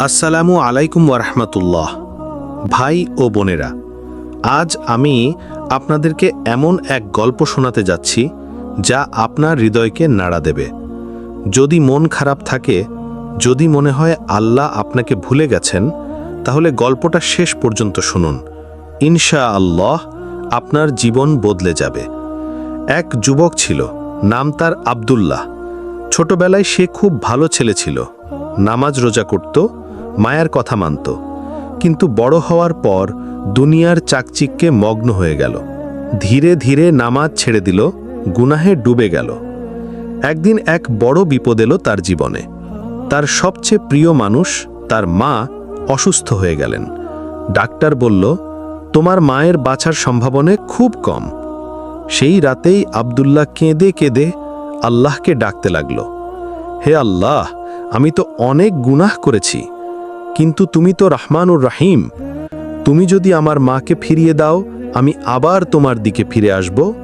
আসসালামু আলাইকুম ওরহমতুল্লাহ ভাই ও বোনেরা, আজ আমি আপনাদেরকে এমন এক গল্প শোনাতে যাচ্ছি যা আপনার হৃদয়কে নাড়া দেবে। যদি মন খারাপ থাকে, যদি মনে হয় আল্লাহ আপনাকে ভুলে গেছেন, তাহলে গল্পটা শেষ পর্যন্ত শুনুন। ইনশা আল্লাহ আপনার জীবন বদলে যাবে। এক যুবক ছিল, নাম তার আব্দুল্লাহ। ছোটবেলায় সে খুব ভালো ছেলে ছিল। নামাজ রোজা করত মায়ের কথা মানত। কিন্তু বড় হওয়ার পর দুনিয়ার চাকচিককে মগ্ন হয়ে গেল। ধীরে ধীরে নামাজ ছেড়ে দিল, গুনাহে ডুবে গেল। একদিন এক বড় বিপদ এলো তার জীবনে। তার সবচেয়ে প্রিয় মানুষ, তার মা, অসুস্থ হয়ে গেলেন। ডাক্তার বলল, তোমার মায়ের বাঁচার সম্ভাবনা খুব কম। সেই রাতেই আব্দুল্লাহ কেঁদে কেঁদে আল্লাহকে ডাকতে লাগল। হে আল্লাহ, আমি তো অনেক গুনাহ করেছি। কিন্তু তুমি তো রহমানুর রাহিম। তুমি যদি আমার মাকে ফিরিয়ে দাও, আমি আবার তোমার দিকে ফিরে আসব।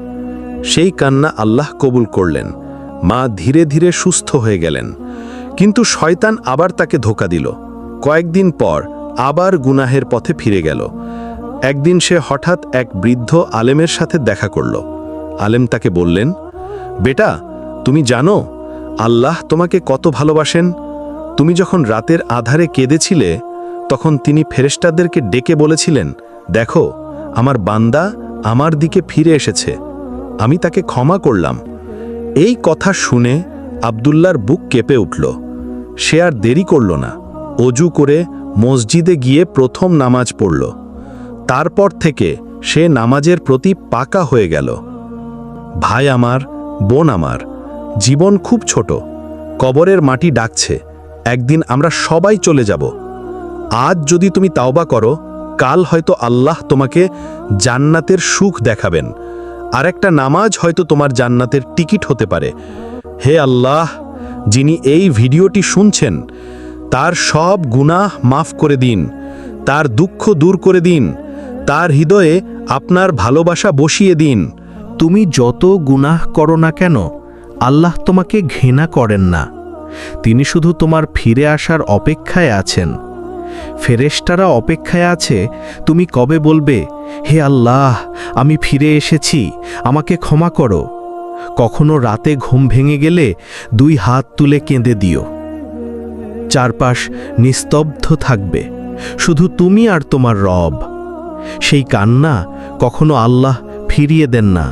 সেই কান্না আল্লাহ কবুল করলেন। মা ধীরে ধীরে সুস্থ হয়ে গেলেন। কিন্তু শয়তান আবার তাকে ধোকা দিল। কয়েকদিন পর আবার গুনাহের পথে ফিরে গেল। একদিন সে হঠাৎ এক বৃদ্ধ আলেমের সাথে দেখা করল। আলেম তাকে বললেন, বেটা, তুমি জানো, আল্লাহ তোমাকে কত ভালোবাসেন তুমি যখন রাতের আধারে কেঁদেছিলে, তখন তিনি ফেরেস্তাদেরকে ডেকে বলেছিলেন, দেখো, আমার বান্দা আমার দিকে ফিরে এসেছে। আমি তাকে ক্ষমা করলাম। এই কথা শুনে আবদুল্লার বুক কেঁপে উঠল। সে আর দেরি করল না। অজু করে মসজিদে গিয়ে প্রথম নামাজ পড়ল। তারপর থেকে সে নামাজের প্রতি পাকা হয়ে গেল। ভাই আমার, বোন আমার, জীবন খুব ছোট। কবরের মাটি ডাকছে। একদিন আমরা সবাই চলে যাব। আজ যদি তুমি তাওবা করো, কাল হয়তো আল্লাহ তোমাকে জান্নাতের সুখ দেখাবেন। আর একটা নামাজ হয়তো তোমার জান্নাতের টিকিট হতে পারে। হে আল্লাহ, যিনি এই ভিডিওটি শুনছেন, তার সব গুনাহ মাফ করে দিন, তার দুঃখ দূর করে দিন, তার হৃদয়ে আপনার ভালোবাসা বসিয়ে দিন। তুমি যত গুনাহ করো না কেন, আল্লাহ তোমাকে ঘৃণা করেন না। তিনি শুধু তোমার ফিরে আসার অপেক্ষায় আছেন। ফেরেশতারা অপেক্ষায় আছে, তুমি কবে বলবে, হে আল্লাহ, আমি ফিরে এসেছি, আমাকে ক্ষমা করো। কখনো রাতে ঘুম ভেঙে গেলে দুই হাত তুলে কেঁদে দিও। চারপাশ নিস্তব্ধ থাকবে, শুধু তুমি আর তোমার রব। সেই কান্না কখনো আল্লাহ ফিরিয়ে দেন না।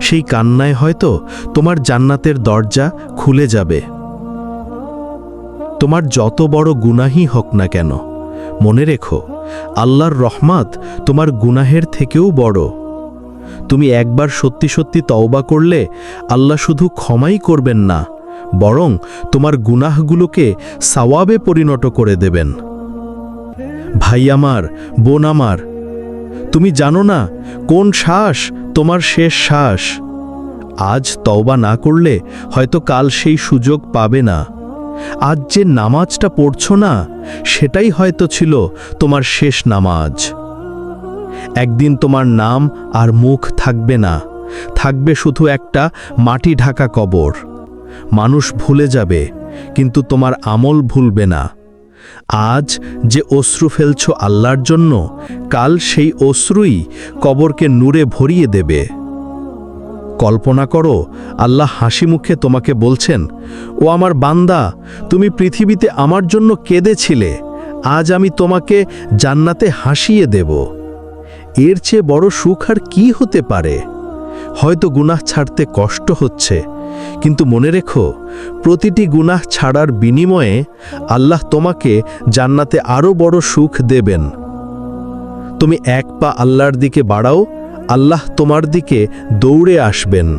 সেই কান্নায় হয়তো তোমার জান্নাতের দরজা খুলে যাবে। তোমার যত বড় গুনাহি হোক না কেন, মনে রেখো, আল্লাহর রহমাত তোমার গুনাহের থেকেও বড়। তুমি একবার সত্যি সত্যি তওবা করলে আল্লাহ শুধু ক্ষমাই করবেন না, বরং তোমার গুনাহগুলোকে সাওয়াবে পরিণত করে দেবেন। ভাই আমার, বোন আমার, তুমি জানো না কোন শ্বাস তোমার শেষ শ্বাস। আজ তওবা না করলে হয়তো কাল সেই সুযোগ পাবে না। আজ যে নামাজটা পড়ছ না, সেটাই হয়তো ছিল তোমার শেষ নামাজ। একদিন তোমার নাম আর মুখ থাকবে না, থাকবে শুধু একটা মাটি ঢাকা কবর। মানুষ ভুলে যাবে, কিন্তু তোমার আমল ভুলবে না। আজ যে অশ্রু ফেলছ আল্লাহর জন্য, কাল সেই অশ্রুই কবরকে নূরে ভরিয়ে দেবে। কল্পনা করো, আল্লাহ হাসি মুখে তোমাকে বলছেন, ও আমার বান্দা, তুমি পৃথিবীতে আমার জন্য কেঁদেছিলে আজ আমি তোমাকে জান্নাতে হাসিয়ে দেব। এর চেয়ে বড় সুখ আর কি হতে পারে? হয়তো গুনাহ ছাড়তে কষ্ট হচ্ছে, কিন্তু মনে রেখো, প্রতিটি গুনাহ ছাড়ার বিনিময়ে আল্লাহ তোমাকে জান্নাতে আরও বড় সুখ দেবেন। তুমি এক পা আল্লাহর দিকে বাড়াও আল্লাহ তোমার দিকে দৌড়ে আসবেন।